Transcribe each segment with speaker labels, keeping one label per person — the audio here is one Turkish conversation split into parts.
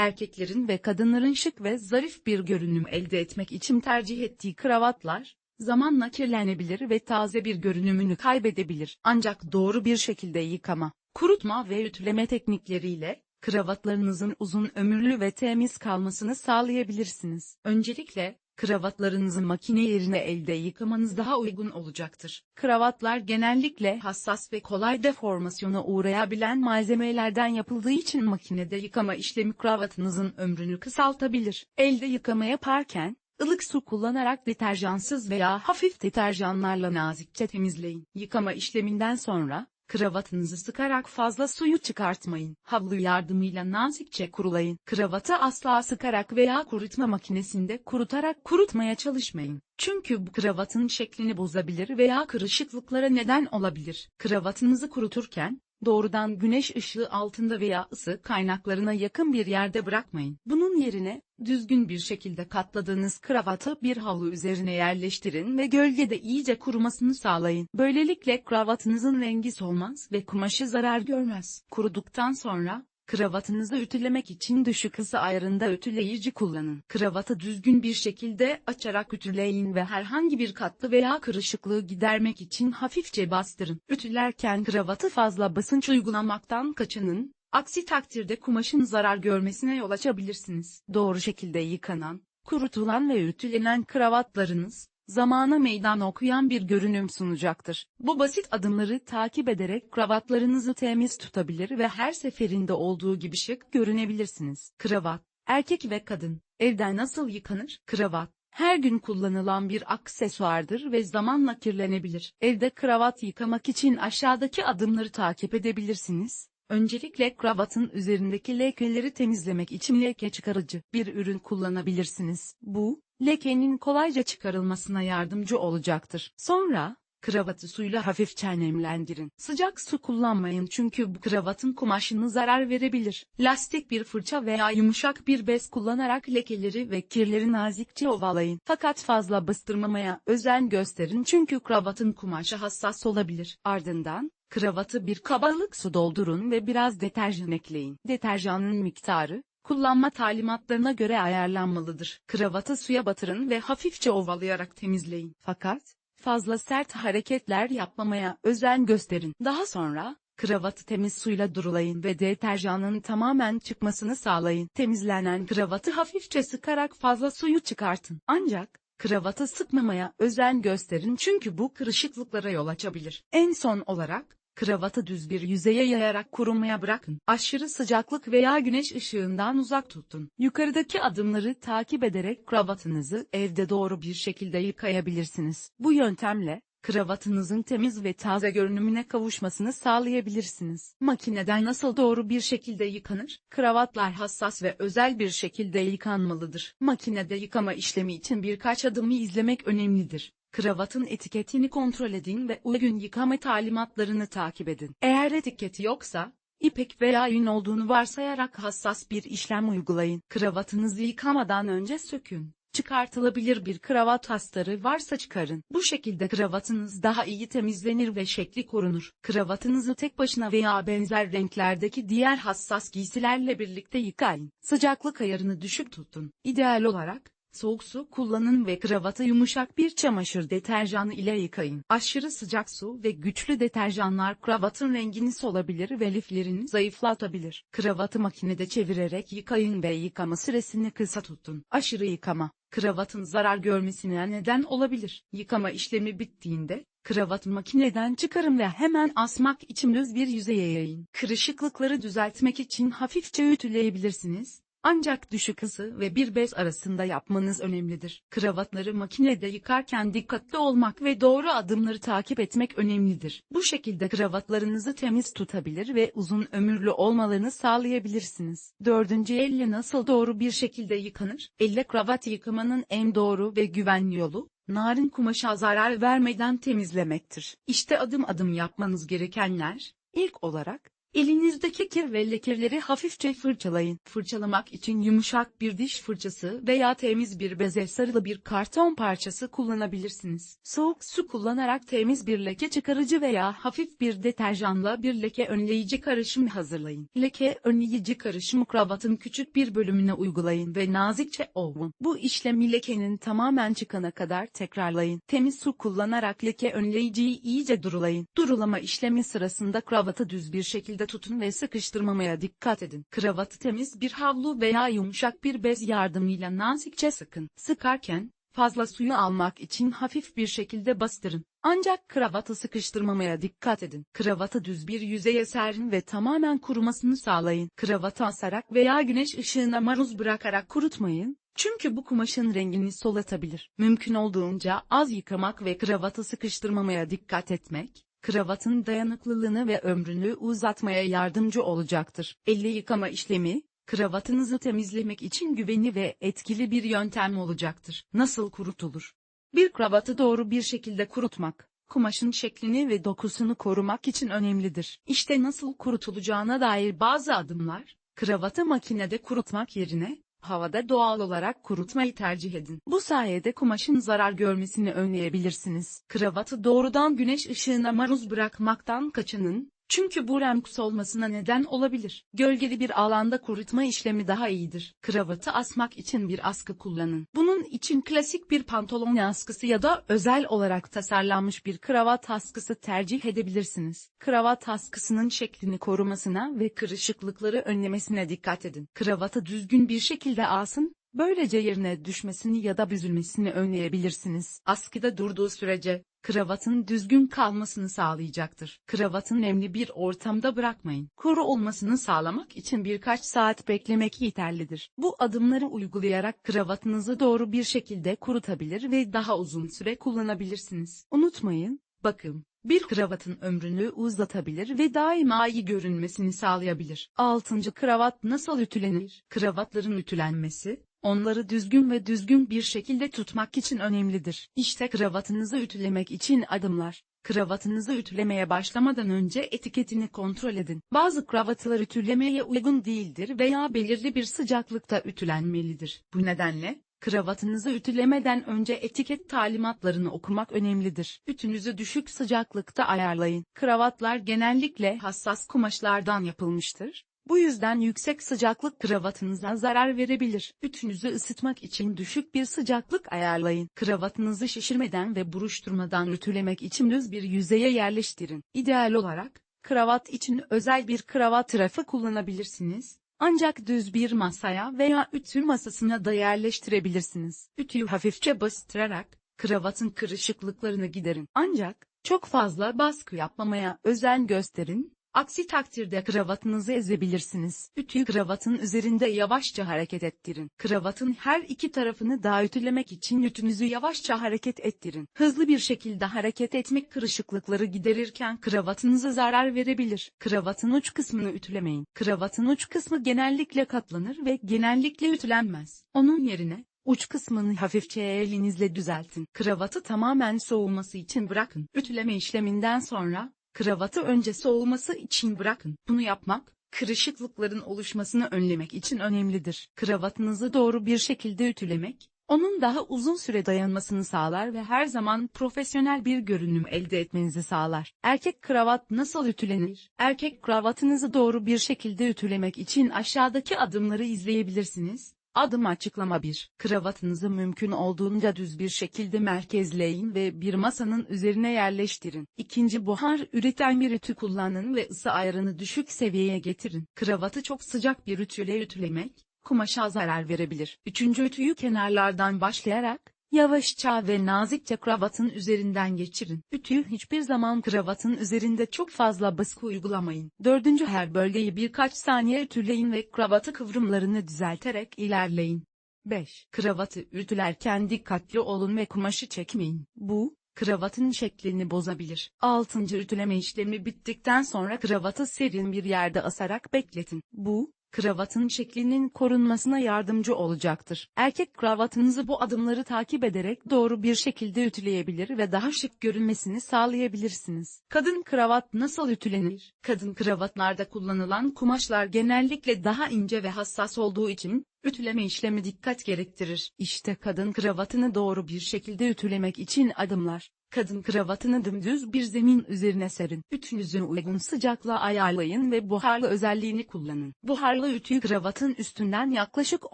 Speaker 1: Erkeklerin ve kadınların şık ve zarif bir görünüm elde etmek için tercih ettiği kravatlar, zamanla kirlenebilir ve taze bir görünümünü kaybedebilir. Ancak doğru bir şekilde yıkama, kurutma ve ütüleme teknikleriyle, kravatlarınızın uzun ömürlü ve temiz kalmasını sağlayabilirsiniz. Öncelikle, kravatlarınızı makine yerine elde yıkamanız daha uygun olacaktır. Kravatlar genellikle hassas ve kolay deformasyona uğrayabilen malzemelerden yapıldığı için makinede yıkama işlemi kravatınızın ömrünü kısaltabilir. Elde yıkama yaparken, ılık su kullanarak deterjansız veya hafif deterjanlarla nazikçe temizleyin. Yıkama işleminden sonra, Kravatınızı sıkarak fazla suyu çıkartmayın. Havlu yardımıyla nazikçe kurulayın. Kravatı asla sıkarak veya kurutma makinesinde kurutarak kurutmaya çalışmayın. Çünkü bu kravatın şeklini bozabilir veya kırışıklıklara neden olabilir. Kravatınızı kuruturken, doğrudan güneş ışığı altında veya ısı kaynaklarına yakın bir yerde bırakmayın. Bunun yerine, düzgün bir şekilde katladığınız kravatı bir havlu üzerine yerleştirin ve gölgede iyice kurumasını sağlayın. Böylelikle kravatınızın rengi solmaz ve kumaşı zarar görmez. Kuruduktan sonra, Kravatınızı ütülemek için düşük ısı ayarında ütüleyici kullanın. Kravatı düzgün bir şekilde açarak ütüleyin ve herhangi bir katlı veya kırışıklığı gidermek için hafifçe bastırın. Ütülerken kravatı fazla basınç uygulamaktan kaçının, aksi takdirde kumaşın zarar görmesine yol açabilirsiniz. Doğru şekilde yıkanan, kurutulan ve ütülenen kravatlarınız, zamana meydan okuyan bir görünüm sunacaktır. Bu basit adımları takip ederek kravatlarınızı temiz tutabilir ve her seferinde olduğu gibi şık görünebilirsiniz. Kravat, erkek ve kadın, evden nasıl yıkanır? Kravat, her gün kullanılan bir aksesuardır ve zamanla kirlenebilir. Evde kravat yıkamak için aşağıdaki adımları takip edebilirsiniz. Öncelikle kravatın üzerindeki lekeleri temizlemek için leke çıkarıcı bir ürün kullanabilirsiniz. Bu, lekenin kolayca çıkarılmasına yardımcı olacaktır. Sonra, kravatı suyla hafifçe nemlendirin. Sıcak su kullanmayın çünkü bu kravatın kumaşını zarar verebilir. Lastik bir fırça veya yumuşak bir bez kullanarak lekeleri ve kirleri nazikçe ovalayın. Fakat fazla bastırmamaya özen gösterin çünkü kravatın kumaşı hassas olabilir. Ardından, kravatı bir kaba ılık su doldurun ve biraz deterjan ekleyin. Deterjanın miktarı, kullanma talimatlarına göre ayarlanmalıdır. Kravatı suya batırın ve hafifçe ovalayarak temizleyin. Fakat, fazla sert hareketler yapmamaya özen gösterin. Daha sonra, kravatı temiz suyla durulayın ve deterjanın tamamen çıkmasını sağlayın. Temizlenen kravatı hafifçe sıkarak fazla suyu çıkartın. Ancak, kravatı sıkmamaya özen gösterin çünkü bu kırışıklıklara yol açabilir. En son olarak, Kravatı düz bir yüzeye yayarak kurumaya bırakın. Aşırı sıcaklık veya güneş ışığından uzak tutun. Yukarıdaki adımları takip ederek kravatınızı evde doğru bir şekilde yıkayabilirsiniz. Bu yöntemle, kravatınızın temiz ve taze görünümüne kavuşmasını sağlayabilirsiniz. Makineden nasıl doğru bir şekilde yıkanır? Kravatlar hassas ve özel bir şekilde yıkanmalıdır. Makinede yıkama işlemi için birkaç adımı izlemek önemlidir. Kravatın etiketini kontrol edin ve uygun yıkama talimatlarını takip edin. Eğer etiketi yoksa, ipek veya yün olduğunu varsayarak hassas bir işlem uygulayın. Kravatınızı yıkamadan önce sökün. Çıkartılabilir bir kravat hastarı varsa çıkarın. Bu şekilde kravatınız daha iyi temizlenir ve şekli korunur. Kravatınızı tek başına veya benzer renklerdeki diğer hassas giysilerle birlikte yıkayın. Sıcaklık ayarını düşük tutun. İdeal olarak, Soğuk su kullanın ve kravatı yumuşak bir çamaşır deterjanı ile yıkayın. Aşırı sıcak su ve güçlü deterjanlar kravatın rengini solabilir ve liflerini zayıflatabilir. Kravatı makinede çevirerek yıkayın ve yıkama süresini kısa tutun. Aşırı yıkama, kravatın zarar görmesine neden olabilir. Yıkama işlemi bittiğinde, kravatı makineden çıkarın ve hemen asmak için düz bir yüzeye yayın. Kırışıklıkları düzeltmek için hafifçe ütüleyebilirsiniz ancak düşük ısı ve bir bez arasında yapmanız önemlidir. Kravatları makinede yıkarken dikkatli olmak ve doğru adımları takip etmek önemlidir. Bu şekilde kravatlarınızı temiz tutabilir ve uzun ömürlü olmalarını sağlayabilirsiniz. Dördüncü elle nasıl doğru bir şekilde yıkanır? Elle kravat yıkamanın en doğru ve güvenli yolu, narin kumaşa zarar vermeden temizlemektir. İşte adım adım yapmanız gerekenler, ilk olarak, Elinizdeki kir ve lekeleri hafifçe fırçalayın. Fırçalamak için yumuşak bir diş fırçası veya temiz bir beze sarılı bir karton parçası kullanabilirsiniz. Soğuk su kullanarak temiz bir leke çıkarıcı veya hafif bir deterjanla bir leke önleyici karışım hazırlayın. Leke önleyici karışımı kravatın küçük bir bölümüne uygulayın ve nazikçe ovun. Bu işlemi lekenin tamamen çıkana kadar tekrarlayın. Temiz su kullanarak leke önleyiciyi iyice durulayın. Durulama işlemi sırasında kravatı düz bir şekilde tutun ve sıkıştırmamaya dikkat edin. Kravatı temiz bir havlu veya yumuşak bir bez yardımıyla nazikçe sıkın. Sıkarken, fazla suyu almak için hafif bir şekilde bastırın. Ancak kravatı sıkıştırmamaya dikkat edin. Kravatı düz bir yüzeye serin ve tamamen kurumasını sağlayın. Kravatı asarak veya güneş ışığına maruz bırakarak kurutmayın. Çünkü bu kumaşın rengini solatabilir. Mümkün olduğunca az yıkamak ve kravatı sıkıştırmamaya dikkat etmek, kravatın dayanıklılığını ve ömrünü uzatmaya yardımcı olacaktır. Elle yıkama işlemi, kravatınızı temizlemek için güvenli ve etkili bir yöntem olacaktır. Nasıl kurutulur? Bir kravatı doğru bir şekilde kurutmak, kumaşın şeklini ve dokusunu korumak için önemlidir. İşte nasıl kurutulacağına dair bazı adımlar, kravatı makinede kurutmak yerine, havada doğal olarak kurutmayı tercih edin. Bu sayede kumaşın zarar görmesini önleyebilirsiniz. Kravatı doğrudan güneş ışığına maruz bırakmaktan kaçının, çünkü bu renk solmasına neden olabilir. Gölgeli bir alanda kurutma işlemi daha iyidir. Kravatı asmak için bir askı kullanın. Bunun için klasik bir pantolon askısı ya da özel olarak tasarlanmış bir kravat askısı tercih edebilirsiniz. Kravat askısının şeklini korumasına ve kırışıklıkları önlemesine dikkat edin. Kravatı düzgün bir şekilde asın, Böylece yerine düşmesini ya da büzülmesini önleyebilirsiniz. Askıda durduğu sürece, kravatın düzgün kalmasını sağlayacaktır. Kravatın nemli bir ortamda bırakmayın. Kuru olmasını sağlamak için birkaç saat beklemek yeterlidir. Bu adımları uygulayarak kravatınızı doğru bir şekilde kurutabilir ve daha uzun süre kullanabilirsiniz. Unutmayın, bakım, bir kravatın ömrünü uzatabilir ve daima iyi görünmesini sağlayabilir. 6. Kravat nasıl ütülenir? Kravatların ütülenmesi, onları düzgün ve düzgün bir şekilde tutmak için önemlidir. İşte kravatınızı ütülemek için adımlar. Kravatınızı ütülemeye başlamadan önce etiketini kontrol edin. Bazı kravatlar ütülemeye uygun değildir veya belirli bir sıcaklıkta ütülenmelidir. Bu nedenle, Kravatınızı ütülemeden önce etiket talimatlarını okumak önemlidir. Ütünüzü düşük sıcaklıkta ayarlayın. Kravatlar genellikle hassas kumaşlardan yapılmıştır. Bu yüzden yüksek sıcaklık kravatınıza zarar verebilir. Ütünüzü ısıtmak için düşük bir sıcaklık ayarlayın. Kravatınızı şişirmeden ve buruşturmadan ütülemek için düz bir yüzeye yerleştirin. İdeal olarak, kravat için özel bir kravat rafı kullanabilirsiniz. Ancak düz bir masaya veya ütü masasına da yerleştirebilirsiniz. Ütüyü hafifçe bastırarak, kravatın kırışıklıklarını giderin. Ancak, çok fazla baskı yapmamaya özen gösterin, aksi takdirde kravatınızı ezebilirsiniz. Ütüyü kravatın üzerinde yavaşça hareket ettirin. Kravatın her iki tarafını daha ütülemek için ütünüzü yavaşça hareket ettirin. Hızlı bir şekilde hareket etmek kırışıklıkları giderirken kravatınıza zarar verebilir. Kravatın uç kısmını ütülemeyin. Kravatın uç kısmı genellikle katlanır ve genellikle ütülenmez. Onun yerine, Uç kısmını hafifçe elinizle düzeltin. Kravatı tamamen soğuması için bırakın. Ütüleme işleminden sonra, kravatı önce soğuması için bırakın. Bunu yapmak, kırışıklıkların oluşmasını önlemek için önemlidir. Kravatınızı doğru bir şekilde ütülemek, onun daha uzun süre dayanmasını sağlar ve her zaman profesyonel bir görünüm elde etmenizi sağlar. Erkek kravat nasıl ütülenir? Erkek kravatınızı doğru bir şekilde ütülemek için aşağıdaki adımları izleyebilirsiniz. Adım açıklama 1. Kravatınızı mümkün olduğunca düz bir şekilde merkezleyin ve bir masanın üzerine yerleştirin. İkinci buhar üreten bir ütü kullanın ve ısı ayarını düşük seviyeye getirin. Kravatı çok sıcak bir ütüyle ütülemek, kumaşa zarar verebilir. Üçüncü ütüyü kenarlardan başlayarak, Yavaşça ve nazikçe kravatın üzerinden geçirin. Ütüyü hiçbir zaman kravatın üzerinde çok fazla baskı uygulamayın. Dördüncü her bölgeyi birkaç saniye ütüleyin ve kravatı kıvrımlarını düzelterek ilerleyin. 5. Kravatı ütülerken dikkatli olun ve kumaşı çekmeyin. Bu, kravatın şeklini bozabilir. 6. Ütüleme işlemi bittikten sonra kravatı serin bir yerde asarak bekletin. Bu, kravatın şeklinin korunmasına yardımcı olacaktır. Erkek kravatınızı bu adımları takip ederek doğru bir şekilde ütüleyebilir ve daha şık görünmesini sağlayabilirsiniz. Kadın kravat nasıl ütülenir? Kadın kravatlarda kullanılan kumaşlar genellikle daha ince ve hassas olduğu için, Ütüleme işlemi dikkat gerektirir. İşte kadın kravatını doğru bir şekilde ütülemek için adımlar. Kadın kravatını dümdüz bir zemin üzerine serin. Ütünüzü uygun sıcaklığa ayarlayın ve buharlı özelliğini kullanın. Buharlı ütüyü kravatın üstünden yaklaşık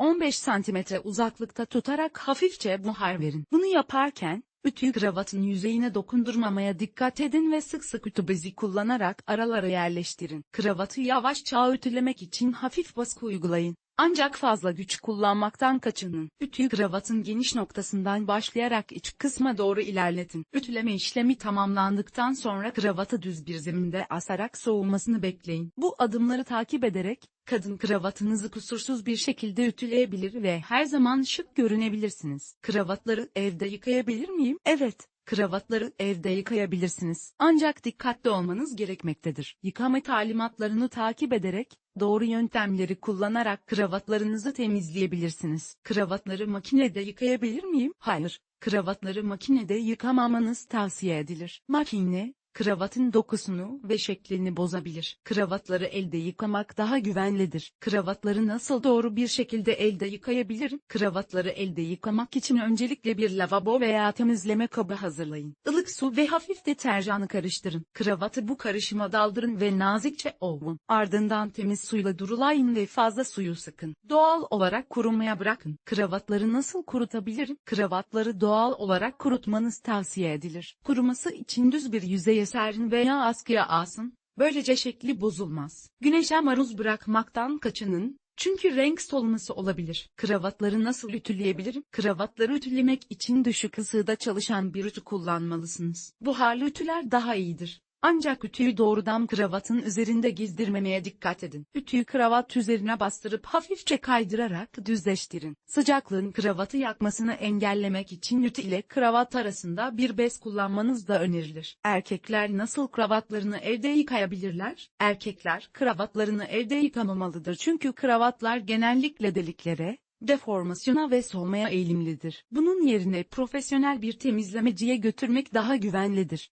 Speaker 1: 15 cm uzaklıkta tutarak hafifçe buhar verin. Bunu yaparken, Ütüyü kravatın yüzeyine dokundurmamaya dikkat edin ve sık sık ütü bezi kullanarak aralara yerleştirin. Kravatı yavaşça ütülemek için hafif baskı uygulayın. Ancak fazla güç kullanmaktan kaçının. Ütüyü kravatın geniş noktasından başlayarak iç kısma doğru ilerletin. Ütüleme işlemi tamamlandıktan sonra kravatı düz bir zeminde asarak soğumasını bekleyin. Bu adımları takip ederek, kadın kravatınızı kusursuz bir şekilde ütüleyebilir ve her zaman şık görünebilirsiniz. Kravatları evde yıkayabilir miyim? Evet. Kravatları evde yıkayabilirsiniz. Ancak dikkatli olmanız gerekmektedir. Yıkama talimatlarını takip ederek, doğru yöntemleri kullanarak kravatlarınızı temizleyebilirsiniz. Kravatları makinede yıkayabilir miyim? Hayır. Kravatları makinede yıkamamanız tavsiye edilir. Makine, kravatın dokusunu ve şeklini bozabilir. Kravatları elde yıkamak daha güvenlidir. Kravatları nasıl doğru bir şekilde elde yıkayabilirim? Kravatları elde yıkamak için öncelikle bir lavabo veya temizleme kabı hazırlayın. Ilık su ve hafif deterjanı karıştırın. Kravatı bu karışıma daldırın ve nazikçe ovun. Ardından temiz suyla durulayın ve fazla suyu sıkın. Doğal olarak kurumaya bırakın. Kravatları nasıl kurutabilirim? Kravatları doğal olarak kurutmanız tavsiye edilir. Kuruması için düz bir yüzeye serin veya askıya asın, böylece şekli bozulmaz. Güneşe maruz bırakmaktan kaçının, çünkü renk solması olabilir. Kravatları nasıl ütüleyebilirim? Kravatları ütülemek için düşük ısıda çalışan bir ütü kullanmalısınız. Buharlı ütüler daha iyidir. Ancak ütüyü doğrudan kravatın üzerinde gizdirmemeye dikkat edin. Ütüyü kravat üzerine bastırıp hafifçe kaydırarak düzleştirin. Sıcaklığın kravatı yakmasını engellemek için ütü ile kravat arasında bir bez kullanmanız da önerilir. Erkekler nasıl kravatlarını evde yıkayabilirler? Erkekler kravatlarını evde yıkamamalıdır çünkü kravatlar genellikle deliklere, deformasyona ve solmaya eğilimlidir. Bunun yerine profesyonel bir temizlemeciye götürmek daha güvenlidir.